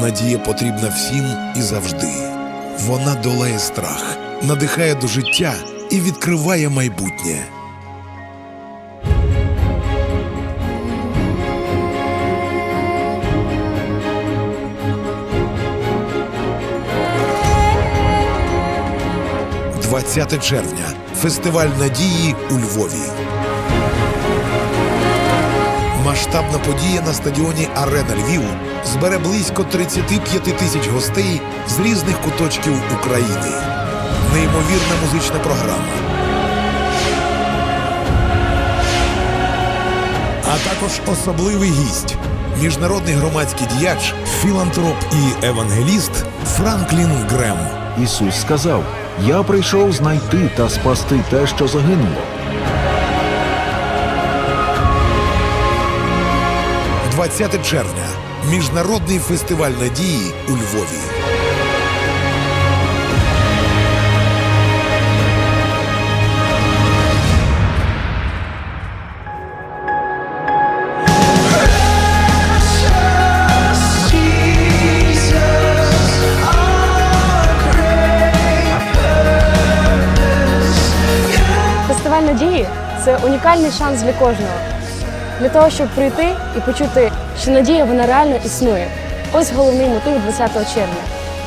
Надія потрібна всім і завжди. Вона долає страх, надихає до життя і відкриває майбутнє. – 20 червня. Фестиваль надії у Львові. Масштабна подія на стадіоні Арена Львів збере близько 35 тисяч гостей з різних куточків України. Неймовірна музична програма. А також особливий гість міжнародний громадський діяч, філантроп і евангеліст Франклін Грем. Ісус сказав: Я прийшов знайти та спасти те, що загинуло. 20 червня. Міжнародний фестиваль надії у Львові. Фестиваль надії це унікальний шанс для кожного. Для того, щоб прийти і почути, що надія вона реально існує. Ось головний мотив 20 червня.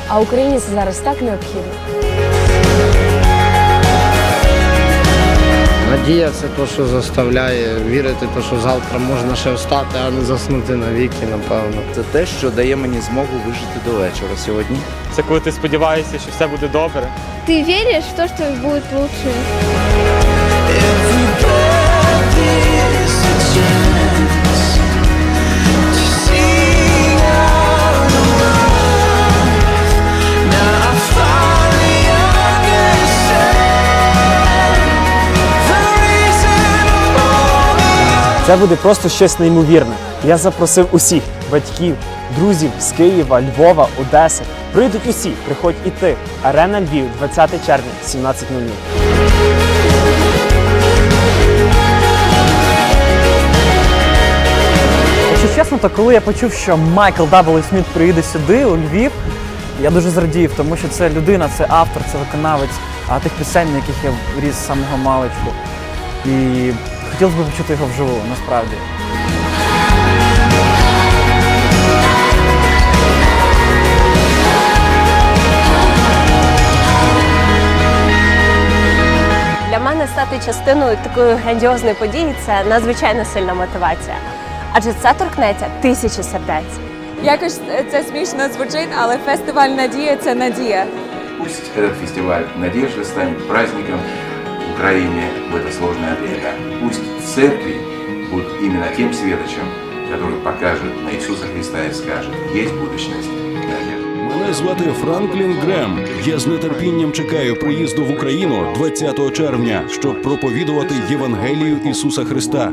А Україні це зараз так необхідно. Надія це те, що заставляє вірити, те, що завтра можна ще встати, а не заснути навіки, напевно. Це те, що дає мені змогу вижити до вечора сьогодні. Це коли ти сподіваєшся, що все буде добре. Ты веришь в то, что будет лучше? Це буде просто щось неймовірне. Я запросив усіх батьків, друзів з Києва, Львова, Одеси. Прийдуть усі, приходь і ти. Арена Львів, 20 червня, 17.00. чесно, то коли я почув, що Майкл W. Сміт приїде сюди, у Львів, я дуже зрадів, тому що це людина, це автор, це виконавець тих пісень, на яких я ріс з самого маличку. І хотілося б почути його вживу, насправді. Для мене стати частиною такої грандіозної події це надзвичайно сильна мотивація Адже це торкнеться тисячі сердець. Якось це смішно звучить, але фестиваль Надія це надія. Пусть этот фестиваль надежды станет праздником Украине в это сложное время. Пусть церкви будут именно тем светочем, который покажет на Иисуса Христа и скажет, есть будущность, надежда. Мене звати Франклін Грем. Я з нетерпінням чекаю приїзду в Україну 20 червня, щоб проповідувати Євангелію Ісуса Христа.